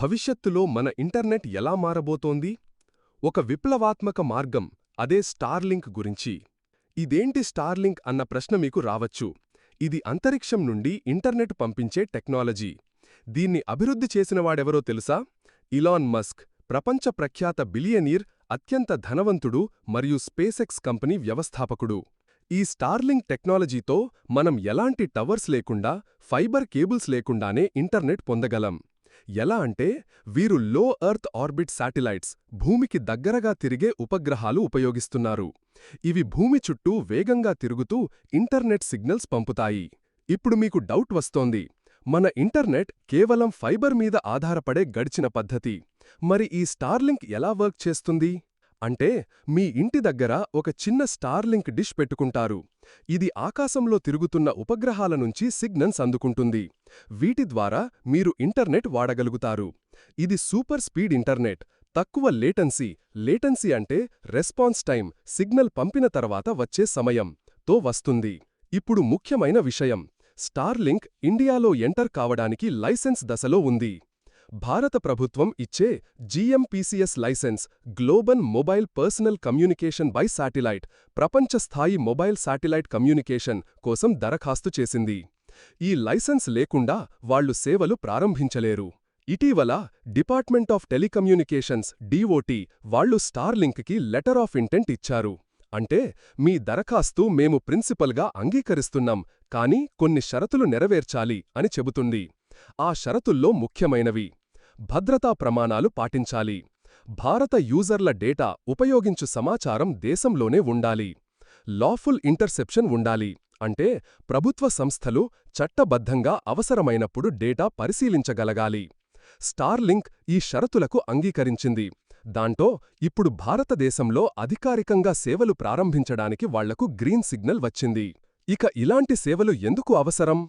భవిష్యత్తులో మన ఇంటర్నెట్ ఎలా మారబోతోంది? ఒక విప్లవాత్మక మార్గం అదే స్టార్లింక్ గురించి. ఇదేంటి స్టార్లింక్ అన్న ప్రశ్న మీకు రావచ్చు. ఇది అంతరిక్షం నుండి ఇంటర్నెట్ పంపించే టెక్నాలజీ. దీన్ని అభివృద్ధి చేసినవాడెవరో తెలుసా? ఇలాన్ మస్క్ ప్రపంచ ప్రఖ్యాత బిలియనీర్ అత్యంత ధనవంతుడు మరియు స్పేసెక్స్ కంపెనీ వ్యవస్థాపకుడు. ఈ స్టార్లింక్ టెక్నాలజీతో మనం ఎలాంటి టవర్స్ లేకుండా ఫైబర్ కేబుల్స్ లేకుండానే ఇంటర్నెట్ పొందగలం. ఎలా అంటే వీరు లో ఎర్త్ ఆర్బిట్ శాటిలైట్స్ భూమికి దగ్గరగా తిరిగే ఉపగ్రహాలు ఉపయోగిస్తున్నారు. ఇవి భూమి చుట్టూ వేగంగా తిరుగుతూ ఇంటర్నెట్ సిగ్నల్స్ పంపుతాయి. ఇప్పుడు మీకు డౌట్ వస్తోంది మన ఇంటర్నెట్ కేవలం ఫైబర్ మీద ఆధారపడే గడిచిన పద్ధతి. మరి ఈ స్టార్లింక్ ఎలా వర్క్ చేస్తుంది? అంటే మీ ఇంటి దగ్గర ఒక చిన్న స్టార్లింక్ డిష్ పెట్టుకుంటారు. ఇది ఆకాశంలో తిరుగుతున్న ఉపగ్రహాల నుంచి సిగ్నల్స్ అందుకుంటుంది. వీటి ద్వారా మీరు ఇంటర్నెట్ వాడగలుగుతారు. ఇది సూపర్ స్పీడ్ ఇంటర్నెట్ తక్కువ లేటెన్సీ లేటెన్సీ అంటే రెస్పాన్స్ టైం సిగ్నల్ పంపిన తర్వాత వచ్చే సమయం తో వస్తుంది. ఇప్పుడు ముఖ్యమైన విషయం స్టార్లింక్ ఇండియాలో ఎంటర్ కావడానికి లైసెన్స్ దశలో ఉంది. భారత ప్రభుత్వం ఇచ్చే GMPCS license global mobile personal communication by satellite ప్రపంచ స్థాయి మొబైల్ శాటిలైట్ కమ్యూనికేషన్ కోసం దరఖాస్తు చేసింది. ఈ లైసెన్స్ లేకుండా వాళ్ళు సేవలు ప్రారంభించలేరు. ఇటీవల డిపార్ట్మెంట్ ఆఫ్ టెలికమ్యూనికేషన్స్ డీఓటీ వాళ్ళు స్టార్లింక్కి లెటర్ ఆఫ్ ఇంటెంట్ ఇచ్చారు. అంటే మీ దరఖాస్తు మేము ప్రిన్సిపల్గా అంగీకరిస్తున్నాం కానీ కొన్ని షరతులు నెరవేర్చాలి అని చెబుతుంది. ఆ షరతుల్లో ముఖ్యమైనవి భద్రతా ప్రమాణాలు పాటించాలి. భారత యూజర్ల డేటా ఉపయోగించు సమాచారం దేశంలోనే ఉండాలి. లాఫుల్ ఇంటర్సెప్షన్ ఉండాలి. అంటే ప్రభుత్వ సంస్థలు చట్టబద్ధంగా అవసరమైనప్పుడు డేటా పరిశీలించగలగాలి. స్టార్లింక్ ఈ షరతులకు అంగీకరించింది. దాంతో ఇప్పుడు భారతదేశంలో అధికారికంగా సేవలు ప్రారంభించడానికి వాళ్ళకు గ్రీన్ సిగ్నల్ వచ్చింది. ఇక ఇలాంటి సేవలు ఎందుకు అవసరం?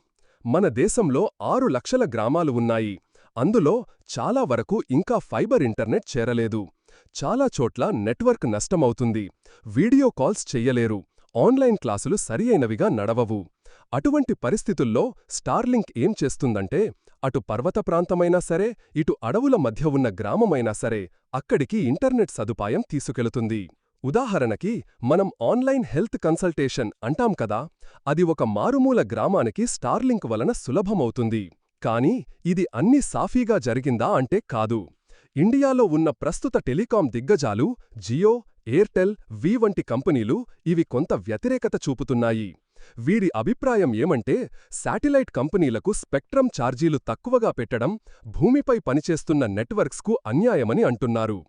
మన దేశంలో ఆరు లక్షల గ్రామాలు ఉన్నాయి. అందులో చాలా వరకు ఇంకా ఫైబర్ ఇంటర్నెట్ చేరలేదు. చాలా చోట్ల నెట్వర్క్ నష్టమవుతుంది. వీడియో కాల్స్ చెయ్యలేరు. ఆన్లైన్ క్లాసులు సరియైనవిగా నడవవు. అటువంటి పరిస్థితుల్లో స్టార్లింక్ ఏం చేస్తుందంటే అటు పర్వత ప్రాంతమైనా సరే ఇటు అడవుల మధ్య ఉన్న గ్రామమైనా సరే అక్కడికి ఇంటర్నెట్ సదుపాయం తీసుకెళుతుంది. ఉదాహరణకి మనం ఆన్లైన్ హెల్త్ కన్సల్టేషన్ అంటాం కదా అది ఒక మారుమూల గ్రామానికి స్టార్లింక్ వలన సులభమవుతుంది. కానీ ఇది అన్ని సాఫీగా జరిగిందా అంటే కాదు. ఇండియాలో ఉన్న ప్రస్తుత టెలికాం దిగ్గజాలు జియో ఎయిర్టెల్ వి వంటి కంపెనీలు ఇవి కొంత వ్యతిరేకత చూపుతున్నాయి. వీరి అభిప్రాయం ఏమంటే శాటిలైట్ కంపెనీలకు స్పెక్ట్రమ్ ఛార్జీలు తక్కువగా పెట్టడం భూమిపై పనిచేస్తున్న నెట్వర్క్స్కు అన్యాయమని అంటున్నారు.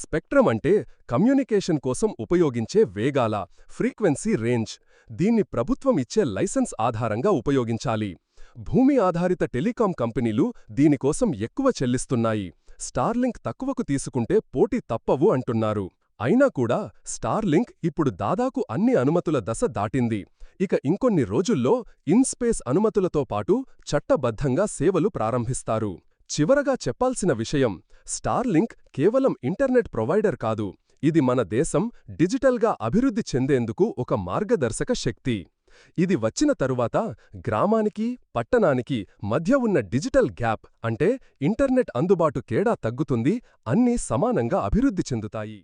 స్పెక్ట్రమ్ అంటే కమ్యూనికేషన్ కోసం ఉపయోగించే వేగాల ఫ్రీక్వెన్సీ రేంజ్. దీన్ని ప్రభుత్వం ఇచ్చే లైసెన్స్ ఆధారంగా ఉపయోగించాలి. భూమి ఆధారిత టెలికాం కంపెనీలు దీనికోసం ఎక్కువ చెల్లిస్తున్నాయి. స్టార్లింక్ తక్కువకు తీసుకుంటే పోటీ తప్పవు అంటున్నారు. అయినా కూడా స్టార్లింక్ ఇప్పుడు దాదాపు అన్ని అనుమతుల దశ దాటింది. ఇక ఇంకొన్ని రోజుల్లో ఇన్స్పేస్ అనుమతులతో పాటు చట్టబద్ధంగా సేవలు ప్రారంభిస్తారు. చివరగా చెప్పాల్సిన విషయం స్టార్లింక్ కేవలం ఇంటర్నెట్ ప్రొవైడర్ కాదు. ఇది మన దేశం డిజిటల్గా అభివృద్ధి చెందేందుకు ఒక మార్గదర్శక శక్తి. ఇది వచ్చిన తరువాత గ్రామానికి పట్టణానికి మధ్య ఉన్న డిజిటల్ గ్యాప్ అంటే ఇంటర్నెట్ అందుబాటు కేడా తగ్గుతుంది అన్నీ సమానంగా అభివృద్ధి చెందుతాయి.